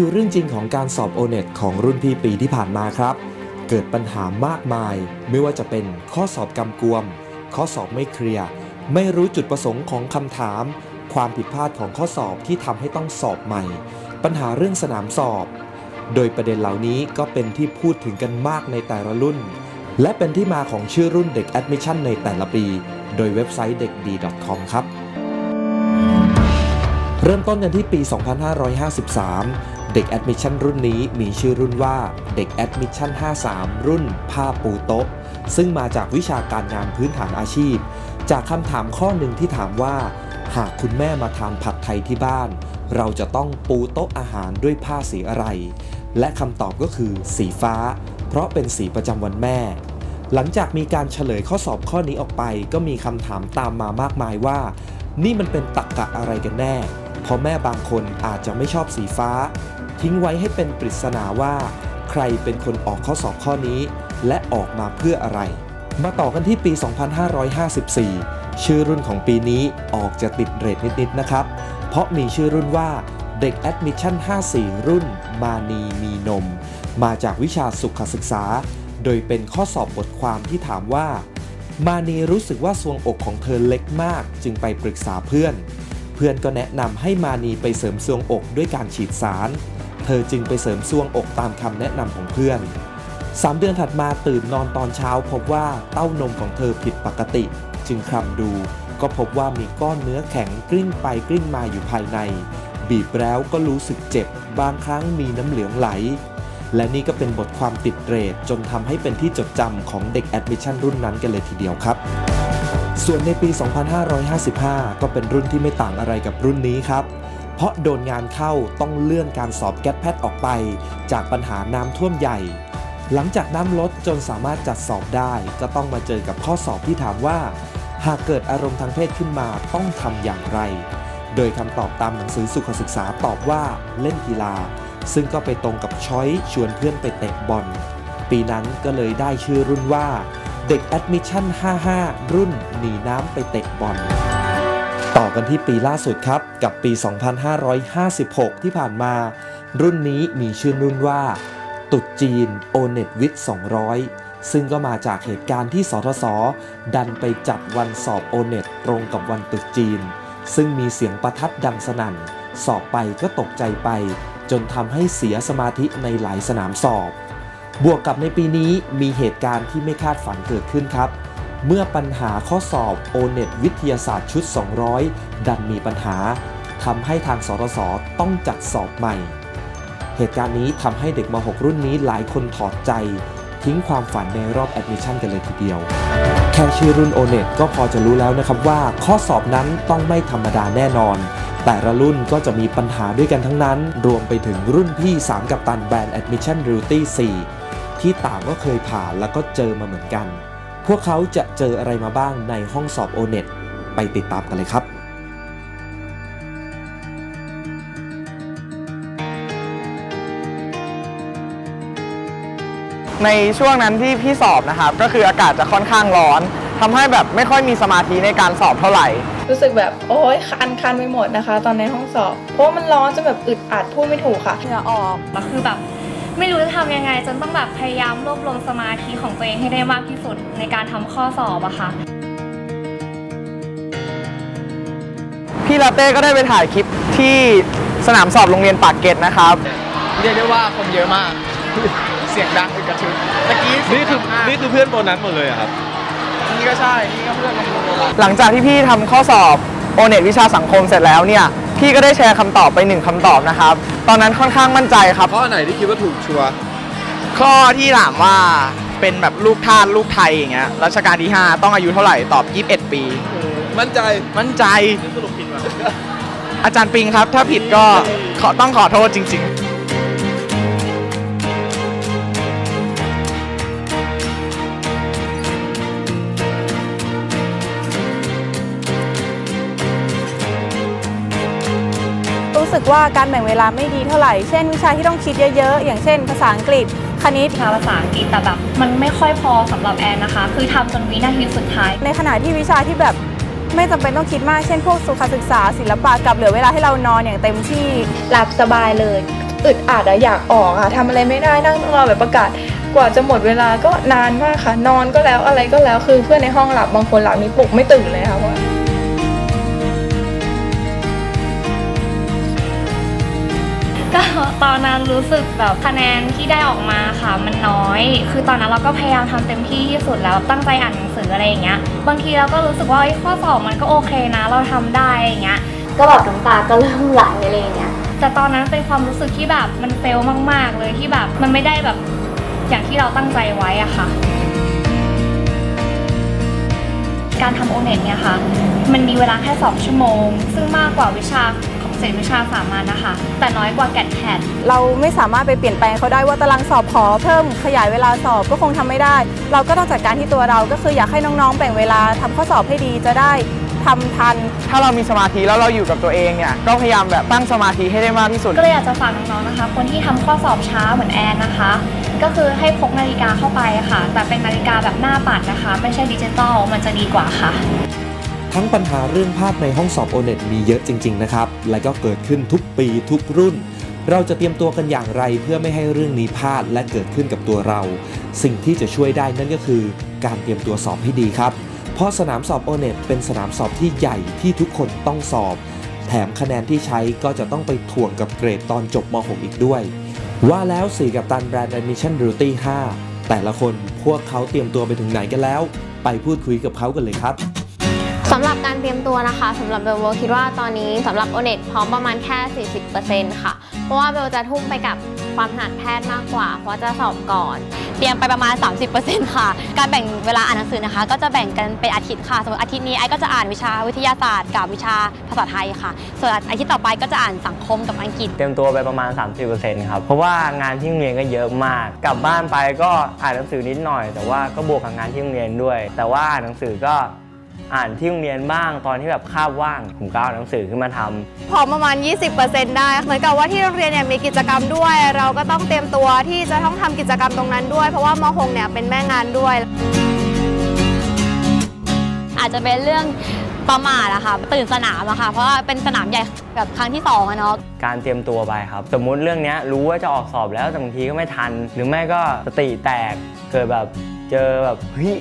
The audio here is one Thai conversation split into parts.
คือเรื่องจริงของการสอบโอเน็ตของรุ่นพี่ปีที่ผ่านมาครับ เกิดปัญหามากมาย ไม่ว่าจะเป็นข้อสอบกำกวม ข้อสอบไม่เคลียร์ไม่รู้จุดประสงค์ของคำถาม ความผิดพลาดของข้อสอบที่ทำให้ต้องสอบใหม่ ปัญหาเรื่องสนามสอบ โดยประเด็นเหล่านี้ก็เป็นที่พูดถึงกันมากในแต่ละรุ่น และเป็นที่มาของชื่อรุ่นเด็กแอดมิชชั่นในแต่ละปี โดยเว็บไซต์เด็กดี .com ครับเริ่มต้นกันที่ปี 2553 เด็กแอดมิชชั่นรุ่นนี้มีชื่อรุ่นว่าเด็กแอดมิชชั่น53 รุ่นผ้าปูโต๊ะ ซึ่งมาจากวิชาการงานพื้นฐานอาชีพ จากคำถามข้อหนึ่งที่ถามว่า หากคุณแม่มาทานผัดไทยที่บ้าน เราจะต้องปูโต๊ะอาหารด้วยผ้าสีอะไร และคำตอบก็คือสีฟ้า เพราะเป็นสีประจำวันแม่ หลังจากมีการเฉลยข้อสอบข้อนี้ออกไป ก็มีคำถามตามมามากมายว่า นี่มันเป็นตรกกะอะไรกันแน่เพราะแม่บางคนอาจจะไม่ชอบสีฟ้า ทิ้งไว้ให้เป็นปริศนาว่า ใครเป็นคนออกข้อสอบข้อนี้ และออกมาเพื่ออะไร มาต่อกันที่ปี 2554 ชื่อรุ่นของปีนี้ออกจะติดเรทนิดๆนะครับ เพราะมีชื่อรุ่นว่าเด็ก Admission 54 รุ่น มานีมีนม มาจากวิชาสุขศึกษา โดยเป็นข้อสอบบทความที่ถามว่า มานีรู้สึกว่าทรวงอกของเธอเล็กมาก จึงไปปรึกษาเพื่อน เพื่อนก็แนะนำให้มานีไปเสริมทรวงอกด้วยการฉีดสาร ธอจึงไปเสริมทรวงอกตามคำแนะนำของเพื่อน 3 เดือนถัดมาตื่นนอนตอนเช้า พบว่าเต้านมของเธอผิดปกติ จึงคลำดู ก็พบว่ามีก้อนเนื้อแข็งกลิ้งไปกลิ้งมาอยู่ภายใน บีบแล้วก็รู้สึกเจ็บบางครั้งมีน้ำเหลืองไหล และนี่ก็เป็นบทความติดเรทจนทำให้เป็นที่จดจำของเด็กแอดมิชชั่นรุ่นนั้นกันเลยทีเดียวครับ ส่วนในปี 2555 ก็เป็นรุ่นที่ไม่ต่างอะไรกับรุ่นนี้ครับ เพราะโดนงานเข้าต้องเลื่อนการสอบแก๊สแพทออกไป จากปัญหาน้ำท่วมใหญ่ หลังจากน้ำลดจนสามารถจัดสอบได้ ก็ต้องมาเจอกับข้อสอบที่ถามว่า หากเกิดอารมณ์ทางเพศขึ้นมาต้องทำอย่างไร โดยคำตอบตามหนังสือสุขศึกษาตอบว่าเล่นกีฬา ซึ่งก็ไปตรงกับช้อยชวนเพื่อนไปเตะบอล ปีนั้นก็เลยได้ชื่อรุ่นว่าเด็ก Admission 55 รุ่นหนีน้ำไปเตะบอล ต่อกันที่ปีล่าสุดครับ กับปี 2556 ที่ผ่านมา รุ่นนี้มีชื่อรุ่นว่าตุดจีน o n e t w i t 200 ซึ่งก็มาจากเหตุการณ์ที่สทศดันไปจัดวันสอบ o n e t ตรงกับวันตรุษจีน ซึ่งมีเสียงประทัดดังสนั่น สอบไปก็ตกใจไป จนทำให้เสียสมาธิในหลายสนามสอบ บวกกับในปีนี้มีเหตุการณ์ที่ไม่คาดฝันเกิดขึ้นครับ เมื่อปัญหาข้อสอบ o n e t วิทยาศาสตร์ชุด 200 ดันมีปัญหาทำให้ทางสทศต้องจัดสอบใหม่ เหตุการณ์นี้ทำให้เด็กม .6 รุ่นนี้หลายคนถอดใจ ทิ้งความฝันในรอบแอดมิชชั่นกันเลยทีเดียว แค่ชื่อรุ่น o n e t ก็พอจะรู้แล้วนะครับว่าข้อสอบนั้นต้องไม่ธรรมดาแน่นอน แต่ละรุ่นก็จะมีปัญหาด้วยกันทั้งนั้น รวมไปถึงรุ่นพี่ 3 กับตันแบรนด์ Admission Realty 4 ที่ต่างก็เคยผ่านแล้วก็เจอมาเหมือนกัน พวกเขาจะเจออะไรมาบ้างในห้องสอบ o n e t ไปติดตามกันเลยครับในช่วงนั้นที่พี่สอบนะครับก็คืออากาศจะค่อนข้างร้อนทำให้แบบไม่ค่อยมีสมาธิในการสอบเท่าไหร่ รู้สึกแบบโอ๊ยคันคันไปหมดนะคะ ตอนในห้องสอบ เพราะว่ามันร้อนจนแบบอึดอัดพูดไม่ถูกค่ะเหงื่อออกแล้วคือแบบ ไม่รู้จะทำยังไง จนต้องแบบพยายามรวบรวมสมาธิของตัวเองให้ได้มากที่สุดในการทำข้อสอบอะค่ะ พี่ลาเต้ก็ได้ไปถ่ายคลิปที่สนามสอบโรงเรียนปากเกร็ดนะครับ เรียกได้ว่าคนเยอะมาก เสียงดังอึกกระทึกตะกี้นี่คือนี่คือเพื่อนโบนัสหมดเลยอะครับ นี่ก็ใช่ นี่ก็เพื่อนหลังจากที่พี่ทำข้อสอบโอเน็ตวิชาสังคมเสร็จแล้วเนี่ย พี่ก็ได้แชร์คำตอบไปหนึ่งคำตอบนะครับ ตอนนั้นค่อนข้างมั่นใจครับ ข้อไหนที่คิดว่าถูกชัวร์ข้อที่ถามว่าเป็นแบบลูกทาสลูกไทยอย่างเงี้ยรัชกาลที่ 5 ต้องอายุเท่าไหร่ตอบ 21 ปี มั่นใจมั่นใจ สรุปผิดว่ะอาจารย์ปิงครับ ถ้าผิดก็ขอต้องขอโทษจริง ๆ ว่าการแบ่งเวลาไม่ดีเท่าไหร่ เช่น วิชาที่ต้องคิดเยอะๆ อย่างเช่น ภาษาอังกฤษ คณิตภาษาอังกฤษแต่แบบมันไม่ค่อยพอสำหรับแอนนะคะ คือทำจนวินาทีสุดท้าย ในขณะที่วิชาที่แบบไม่จำเป็นต้องคิดมาก เช่น พวกสุขศึกษาศิลปะกับเหลือเวลาให้เรานอนอย่างเต็มที่หลับสบายเลยอึดอัดอะอยากออกอะทำอะไรไม่ได้นั่งต้องรอแบบประกาศกว่าจะหมดเวลาก็นานมากค่ะ นอนก็แล้วอะไรก็แล้วคือเพื่อนในห้องหลับบางคนหลับนี่ปลุกไม่ตื่นเลยค่ะเพราะว่า ก็ตอนนั้นรู้สึกแบบคะแนนที่ได้ออกมาค่ะ มันน้อย คือตอนนั้นเราก็พยายามทำเต็มที่ที่สุดแล้วตั้งใจอ่านหนังสืออะไรอย่างเงี้ย บางทีเราก็รู้สึกว่าเอ้ยข้อสอบมันก็โอเคนะ เราทำได้อย่างเงี้ย ก็แบบน้ำตาก็เริ่มไหลอะไรอย่างเงี้ย แต่ตอนนั้นเป็นความรู้สึกที่แบบมันเฟลมาก ๆ เลยที่แบบมันไม่ได้แบบอย่างที่เราตั้งใจไว้อะค่ะ การทำโอเน็ตเนี่ยค่ะ มันมีเวลาแค่ 2 ชั่วโมง ซึ่งมากกว่าวิชาของ เศษวิชาสามัญนะคะ แต่น้อยกว่าแกดแพดเราไม่สามารถไปเปลี่ยนแปลงเขาได้ว่าตารางสอบขอเพิ่มขยายเวลาสอบก็คงทำไม่ได้ เราก็ต้องจัดการที่ตัวเราก็คืออยากให้น้องๆแบ่งเวลาทำข้อสอบให้ดีจะได้ทำทัน ถ้าเรามีสมาธิแล้วเราอยู่กับตัวเองเนี่ย ก็พยายามแบบตั้งสมาธิให้ได้มากที่สุด ก็เลยอยากจะฝากน้องๆนะคะ คนที่ทำข้อสอบช้าเหมือนแอนนะคะ ก็คือให้พกนาฬิกาเข้าไปค่ะ แต่เป็นนาฬิกาแบบหน้าปัดนะคะ ไม่ใช่ดิจิตอลมันจะดีกว่าค่ะ ทั้งปัญหาเรื่องภาพในห้องสอบโอเน็ตมีเยอะจริง ๆ นะครับ และก็เกิดขึ้นทุกปีทุกรุ่น เราจะเตรียมตัวกันอย่างไรเพื่อไม่ให้เรื่องนี้พลาดและเกิดขึ้นกับตัวเรา สิ่งที่จะช่วยได้นั่นก็คือการเตรียมตัวสอบให้ดีครับ เพราะสนามสอบโอเน็ตเป็นสนามสอบที่ใหญ่ที่ทุกคนต้องสอบ แถมคะแนนที่ใช้ก็จะต้องไปถ่วงกับเกรดตอนจบม .6 อีกด้วย ว่าแล้วสี่กับตันแบรนด์ Admission Duty 5แต่ละคนพวกเขาเตรียมตัวไปถึงไหนกันแล้ว ไปพูดคุยกับเขากันเลยครับำหรับการเตรียมตัวนะคะสำหรับเบลเบลคิดว่าตอนนี้สำหรับโอเน็ตพร้อมประมาณแค่ 40%ค่ะ เพราะว่าเบลจะทุ่มไปกับความถนัดแพทย์มากกว่า เพราะจะสอบก่อน เตรียมไปประมาณ 30%ค่ะ การแบ่งเวลาอ่านหนังสือนะคะ ก็จะแบ่งกันเป็นอาทิตย์ค่ะสมมติอาทิตย์นี้ไอ้ก็จะอ่านวิชาวิทยาศาสตร์ กับวิชาภาษาไทยค่ะ ส่วนอาทิตย์ต่อไปก็จะอ่านสังคมกับอังกฤษ เตรียมตัวไปประมาณ 30%ครับ เพราะว่างานที่โรงเรียนก็เยอะมาก กลับบ้านไปก็อ่านหนังสือนิดหน่อย แต่ว่าก็บวกกับงานที่โรงเรียนด้วย แต่ว่าอ่านหนังสือก็ อ่านที่โรงเรียนบ้างตอนที่แบบคาบว่าง ผมก็เอาหนังสือขึ้นมาทำพอประมาณ 20%ได้ เหมือนกับว่าที่โรงเรียนเนี่ยมีกิจกรรมด้วย เราก็ต้องเตรียมตัวที่จะต้องทำกิจกรรมตรงนั้นด้วย เพราะว่ามหงเนี่ยเป็นแม่งานด้วย อาจจะเป็นเรื่องประมาทอะค่ะตื่นสนามอะค่ะเพราะว่าเป็นสนามใหญ่แบบครั้งที่สองอะเนาะการเตรียมตัวไปครับ สมมุติเรื่องเนี้ยรู้ว่าจะออกสอบแล้วแต่บางทีก็ไม่ทัน หรือไม่ก็สติแตกเกิดแบบเจอแบบเฮ้ย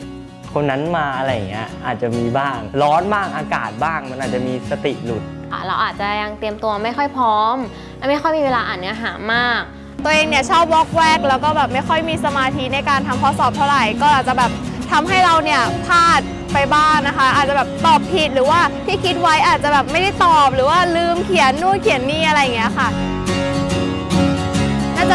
คนนั้นมาอะไรอย่างเงี้ยอาจจะมีบ้าง ร้อนบ้างอากาศบ้าง มันอาจจะมีสติหลุด อะเราอาจจะยังเตรียมตัวไม่ค่อยพร้อมและไม่ค่อยมีเวลาอ่านเนื้อหามาก ตัวเองเนี่ยชอบวอกแวกแล้วก็แบบไม่ค่อยมีสมาธิในการทำข้อสอบเท่าไหร่ ก็อาจจะแบบทำให้เราเนี่ยพลาดไปบ้างนะคะ อาจจะแบบตอบผิดหรือว่าที่คิดไว้อาจจะแบบไม่ได้ตอบหรือว่าลืมเขียนนู่นเขียนนี่อะไรอย่างเงี้ยค่ะ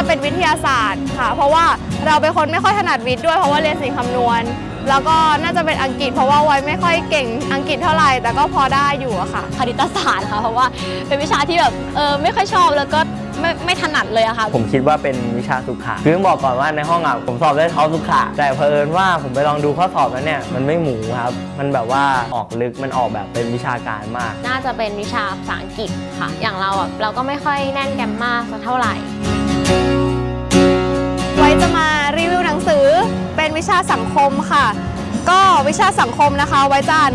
จะเป็นวิทยาศาสตร์ค่ะ เพราะว่าเราเป็นคนไม่ค่อยถนัดวิทย์ด้วยเพราะว่าเรียนสิ่งคำนวณ แล้วก็น่าจะเป็นอังกฤษเพราะว่าไว้ไม่ค่อยเก่งอังกฤษเท่าไหร่ แต่ก็พอได้อยู่อะค่ะคณิตศาสตร์ค่ะเพราะว่าเป็นวิชาที่แบบเออไม่ค่อยชอบแล้วก็ไม่ไม่ถนัดเลยอะค่ะ ผมคิดว่าเป็นวิชาสุขะคือต้องบอกก่อนว่าในห้องอะผมสอบได้ท็อปสุขะแต่เผอิญว่าผมไปลองดูข้อสอบแล้วเนี่ยมันไม่หมูครับ มันแบบว่าออกลึกมันออกแบบเป็นวิชาการมาก น่าจะเป็นวิชาภาษาอังกฤษค่ะ อย่างเราอะเราก็ไม่ค่อยแน่นแกรมมาสักเท่าไหร่ สังคมค่ะ ก็วิชาสังคมนะคะ ไว้จัน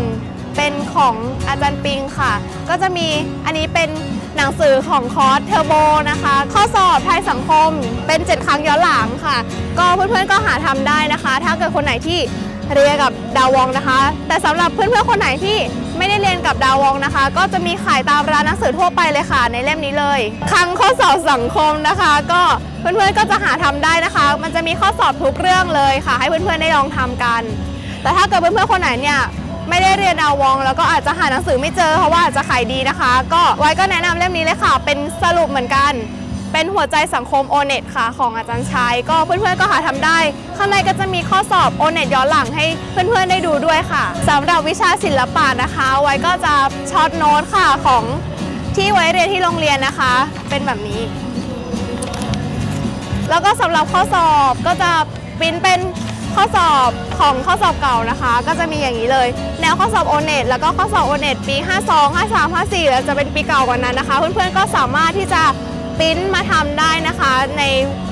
เป็นของอาจารย์ปิงค่ะ ก็จะมีอันนี้เป็นหนังสือของคอร์สเทอร์โบนะคะ ข้อสอบไทยสังคมเป็น 7 ครั้งย้อนหลังค่ะ ก็เพื่อนๆก็หาทำได้นะคะ ถ้าเกิดคนไหนที่เรียนกับดาวองนะคะ แต่สำหรับเพื่อนๆคนไหนที่ ไม่ได้เรียนกับดาวองนะคะ ก็จะมีขายตามร้านหนังสือทั่วไปเลยค่ะ ในเล่มนี้เลยครั้งข้อสอบสังคมนะคะ ก็เพื่อนๆก็จะหาทำได้นะคะ มันจะมีข้อสอบทุกเรื่องเลยค่ะ ให้เพื่อนๆได้ลองทำกัน แต่ถ้าเกิดเพื่อนๆคนไหนเนี่ยไม่ได้เรียนดาวอง แล้วก็อาจจะหาหนังสือไม่เจอเพราะว่าอาจจะขายดีนะคะ ก็ไว้ก็แนะนำเล่มนี้เลยค่ะ เป็นสรุปเหมือนกัน เป็นหัวใจสังคมโอเน็ตค่ะ ของอาจารย์ชัยก็เพื่อนๆก็หาทำได้ ข้างในก็จะมีข้อสอบโอเน็ตย้อนหลังให้เพื่อนๆได้ดูด้วยค่ะสำหรับวิชาศิลปะนะคะ ไว้ก็จะช็อตโน้ตค่ะของที่ไว้เรียนที่โรงเรียนนะคะ เป็นแบบนี้ แล้วก็สำหรับข้อสอบก็จะปริ้นเป็นข้อสอบของข้อสอบเก่านะคะ ก็จะมีอย่างนี้เลย แนวข้อสอบโอเน็ตแล้วก็ข้อสอบโอเน็ตปี 52 53 54แล้วจะเป็นปีเก่ากว่านั้นนะคะ เพื่อนๆก็สามารถที่จะ ปริ้นมาทำได้นะคะ ใน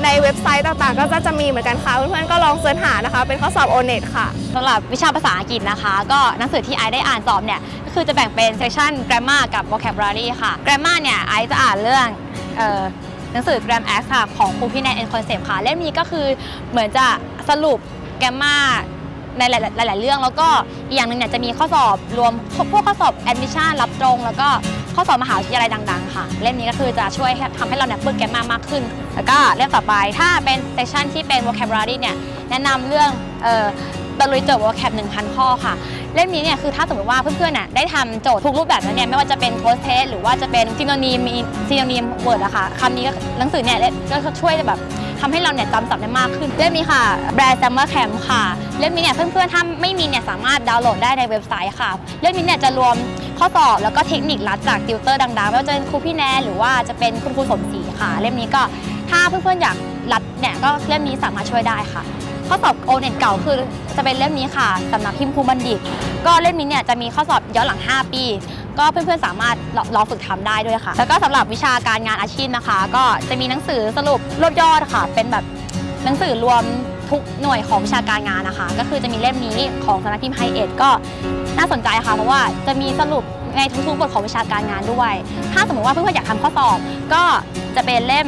ในเว็บไซต์ต่างๆ ก็จะจะมีเหมือนกันค่ะ เพื่อนๆก็ลองเสิร์ชหานะคะ เป็นข้อสอบโอเน็ตค่ะสำหรับวิชาภาษาอังกฤษนะคะ ก็หนังสือที่ไอได้อ่านสอบเนี่ยก็คือจะแบ่งเป็น section grammar กับ vocabulary ค่ะ grammar เนี่ยไอจะอ่านเรื่องเอ่อนังสือ Gram X ค่ะของครูพี่แนนเอ็นคอนเซปต์ค่ะเล่มนี้ก็คือเหมือนจะสรุปแกมมา ในหลาย ๆ เรื่องแล้วก็อีกอย่างหนึ่งเนี่ยจะมีข้อสอบรวมพวกข้อสอบแอดมิชชั่นรับตรง แล้วก็ข้อสอบมหาวิทยาลัยดัง ๆ ค่ะ เล่มนี้ก็คือจะช่วยทำให้เราเนี่ยปึกแกมมามากขึ้น แล้วก็เล่มต่อไปถ้าเป็นเซสชันที่เป็น vocabulary เนี่ยแนะนำเรื่องเอ่อตะลุยโจทย์ vocab 1,000 ข้อค่ะ เล่มนี้เนี่ยคือถ้าสมมติว่าเพื่อนๆน่ะได้ทำโจทย์ทุกรูปแบบแล้วเนี่ยไม่ว่าจะเป็นโพสเทสหรือว่าจะเป็นซิโนนีมซิโนนีมเวิร์ดอะค่ะคำนี้ก็หนังสือเนี่ยก็ช่วยแบบทำให้เราเนี่ยจำศัพท์ได้มากขึ้น เล่มนี้ค่ะแบรนด์ Summer Camp ค่ะ เล่มนี้เนี่ยเพื่อนๆถ้าไม่มีเนี่ยสามารถดาวน์โหลดได้ในเว็บไซต์ค่ะ เล่มนี้เนี่ยจะรวมข้อสอบแล้วก็เทคนิคลัดจากติวเตอร์ดังๆไม่ว่าจะเป็นครูพี่แนนหรือว่าจะเป็นคุณครูสมศรีค่ะ เล่มนี้ก็ถ้าเพื่อนๆอยากรัดเนี่ยก็เล่มนี้สามารถช่วยได้ค่ะ ข้อสอบโอเน็ตเก่าคือจะเป็นเล่มนี้ค่ะสำนักพิมพ์ครูบัณฑิต ก็เล่มนี้เนี่ยจะมีข้อสอบย้อนหลัง 5 ปี ก็เพื่อนๆสามารถลองฝึกทำได้ด้วยค่ะ แล้วก็สำหรับวิชาการงานอาชีพนะคะ ก็จะมีหนังสือสรุปรวบยอดค่ะ เป็นแบบหนังสือรวมทุกหน่วยของวิชาการงานนะคะ ก็คือจะมีเล่มนี้ของสำนักพิมพ์ไฮเอ็ดก็น่าสนใจค่ะ เพราะว่าจะมีสรุปในทุกๆบทของวิชาการงานด้วย ถ้าสมมติว่าเพื่อนๆอยากทำข้อสอบ ก็จะเป็นเล่ม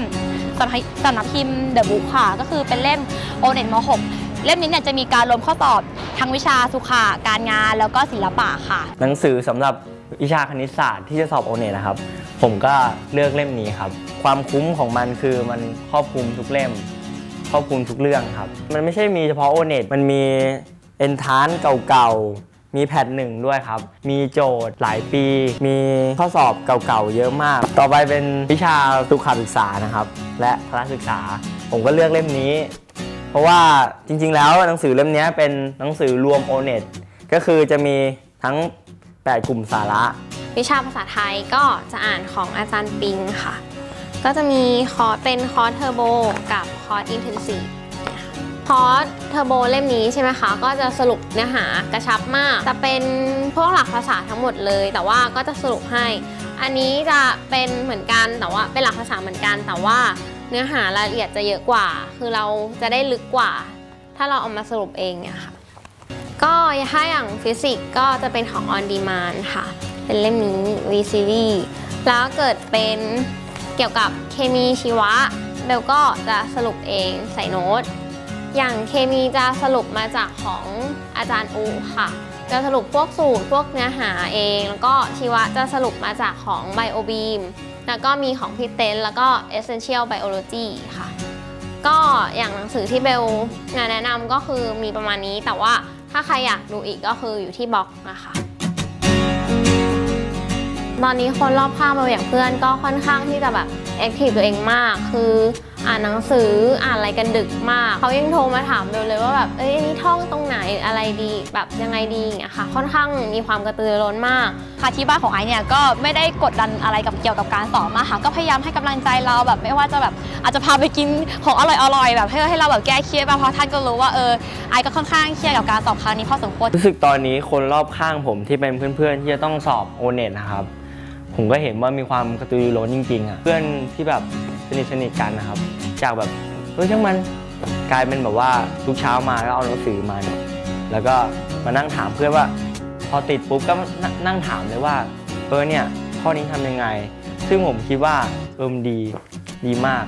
สำนักสำนักพิมพ์เดอะบุ๊กค่ะ ก็คือเป็นเล่มโอเน็ตม .6 เล่มนี้เนี่ยจะมีการรวมข้อสอบทั้งวิชาสุขาการงานแล้วก็ศิลปะค่ะ หนังสือสำหรับวิชาคณิตศาสตร์ที่จะสอบโอเน็ตนะครับ ผมก็เลือกเล่มนี้ครับ ความคุ้มของมันคือมันครอบคลุมทุกเล่ม ครอบคลุมทุกเรื่องครับ มันไม่ใช่มีเฉพาะโอเน็ตมันมีเอนทานเก่าๆ มีแพทหนึ่งด้วยครับ มีโจทย์หลายปี มีข้อสอบเก่าๆเยอะมาก ต่อไปเป็นวิชาสุขศึกษานะครับ และพละศึกษา ผมก็เลือกเล่มนี้ เพราะว่าจริงๆ แล้วหนังสือเล่มนี้เป็นหนังสือรวมโอเน็ตก็คือจะมีทั้ง 8 กลุ่มสาระ วิชาภาษาไทยก็จะอ่านของอาจารย์ปิงค่ะ ก็จะมีคอร์สเป็นคอร์สเทอร์โบกับคอร์สอินเทนซีฟ คอร์สเทอร์โบเล่มนี้ใช่ไหมคะ ก็จะสรุปเนื้อหากระชับมาก จะเป็นพวกหลักภาษาทั้งหมดเลย แต่ว่าก็จะสรุปให้ อันนี้จะเป็นเหมือนกันแต่ว่าเป็นหลักภาษาเหมือนกัน แต่ว่าเนื้อหารายละเอียดจะเยอะกว่า คือเราจะได้ลึกกว่า ถ้าเราเอามาสรุปเองเนี่ยค่ะ ก็ถ้าอย่างฟิสิกส์ก็จะเป็นของ on demand ค่ะ เป็นเล่มนี้ V series แล้วเกิดเป็นเกี่ยวกับเคมีชีวะเบลก็จะสรุปเองใส่โน้ต อย่างเคมีจะสรุปมาจากของอาจารย์อูค่ะ จะสรุปพวกสูตรพวกเนื้อหาเอง แล้วก็ชีวะจะสรุปมาจากของ BioBeam แล้วก็มีของพี่เต้นแล้วก็ Essential Biology ค่ะ ก็อย่างหนังสือที่เบลงานแนะนำก็คือมีประมาณนี้แต่ว่าถ้าใครอยากดูอีกก็คืออยู่ที่บล็อกนะคะตอนนี้คนรอบข้างเบลอย่างเพื่อนก็ค่อนข้างที่จะแบบแอคทีฟตัวเองมาก คือ อ่านหนังสืออ่านอะไรกันดึกมาก เขายังโทรมาถามเบลเลยว่าแบบเอ้ยอันนี่ท่องตรงไหนอะไรดีแบบยังไงดีอย่างเงี้ยค่ะ ค่อนข้างมีความกระตือรือร้นมากค่ะที่บ้านของไอซ์เนี่ยก็ไม่ได้กดดันอะไรกับเกี่ยวกับการสอบมากค่ะก็พยายามให้กำลังใจเราแบบไม่ว่าจะแบบอาจจะพาไปกินของอร่อยๆแบบให้ให้เราแบบแก้เครียดบ้างเพราะท่านก็รู้ว่าเออไอซ์ก็ค่อนข้างเครียดกับการสอบครั้งนี้พอสมควรรู้สึกตอนนี้คนรอบข้างผมที่เป็นเพื่อนๆที่จะต้องสอบโอเน็ตนะครับผมก็เห็นว่ามีความกระตือรือร้นจริงๆอะเพื่อนที่แบบ สนิทสนิทๆกันนะครับ จากแบบเออช่างมันกลายเป็นแบบว่าทุกเช้ามาแล้วเอาหนังสือมาเนี่ยแล้วก็มานั่งถามเพื่อนว่า พอติดปุ๊บก็นั่งนั่งถามเลยว่าเออเนี่ยข้อนี้ทำยังไง ซึ่งผมคิดว่าเออมนดีดีมาก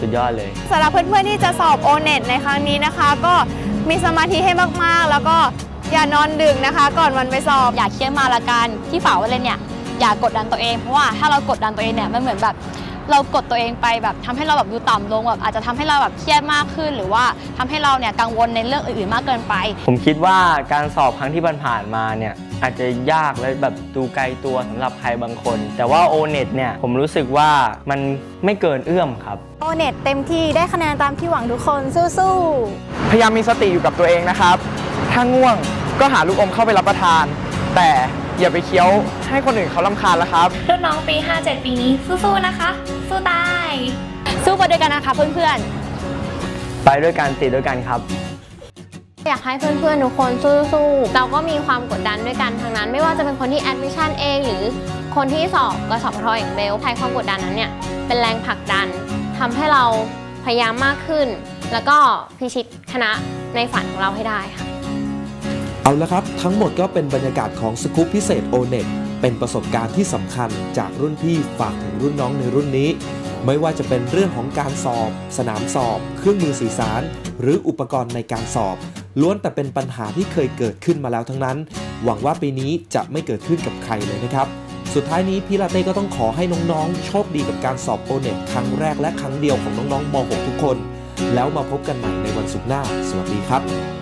สุดยอดเลยสำหรับเพื่อนๆที่จะสอบ o n e t ในครั้งนี้นะคะ ก็มีสมาธิให้มากๆ แล้วก็อย่านอนดึกนะคะ ก่อนวันไปสอบอย่าเครียดมากละกันที่ฝากไว้เลยเนี่ยอย่ากดดันตัวเองเพราะว่าถ้าเรากดดันตัวเองเนี่ยมันเหมือนแบบ เรากดตัวเองไปแบบทำให้เราแบบดูต่ำลงแบบอาจจะทำให้เราแบบเครียดมากขึ้น หรือว่าทำให้เราเนี่ยกังวลในเรื่องอื่นๆมากเกินไป ผมคิดว่าการสอบครั้งที่ผ่านๆมาเนี่ยอาจจะยากและแบบดูไกลตัวสำหรับใครบางคน แต่ว่า o n e t เนี่ยผมรู้สึกว่ามันไม่เกินเอื้อมครับ o n e t เต็มที่ได้คะแนนตามที่หวังทุกคนสู้พยายามมีสติอยู่กับตัวเองนะครับ ถ้าง่วงก็หาลูกอมเข้าไปรับประทาน แต่ อย่าไปเคี้ยวให้คนอื่นเขาลำคาญแล้วครับ รุ่นน้องปี 57 ปีนี้สู้ๆนะคะ สู้ตาย สู้ไปด้วยกันนะคะเพื่อนๆ ไปด้วยกันติดด้วยกันครับอยากให้เพื่อนๆ ทุกคนสู้ๆ เราก็มีความกดดันด้วยกันทั้งนั้น ไม่ว่าจะเป็นคนที่แอดมิชชั่นเอง หรือคนที่สอบกสพทอย่างเบลใช้ความกดดันนั้นเนี่ย เป็นแรงผลักดันทำให้เราพยายามมากขึ้น แล้วก็พิชิตคณะในฝันของเราให้ได้ค่ะ เอาละครับ ทั้งหมดก็เป็นบรรยากาศของสกู๊ปพิเศษ o n e t เป็นประสบการณ์ที่สำคัญจากรุ่นพี่ฝากถึงรุ่นน้องในรุ่นนี้ ไม่ว่าจะเป็นเรื่องของการสอบ สนามสอบ เครื่องมือสื่อสาร หรืออุปกรณ์ในการสอบ ล้วนแต่เป็นปัญหาที่เคยเกิดขึ้นมาแล้วทั้งนั้น หวังว่าปีนี้จะไม่เกิดขึ้นกับใครเลยนะครับ สุดท้ายนี้พี่ลาเต้ก็ต้องขอให้น้องๆ โชคดีกับการสอบโอเน็ตครั้งแรกและครั้งเดียวของน้องๆม .6 ทุกคน แล้วมาพบกันใหม่ในวันศุกร์หน้า สวัสดีครับ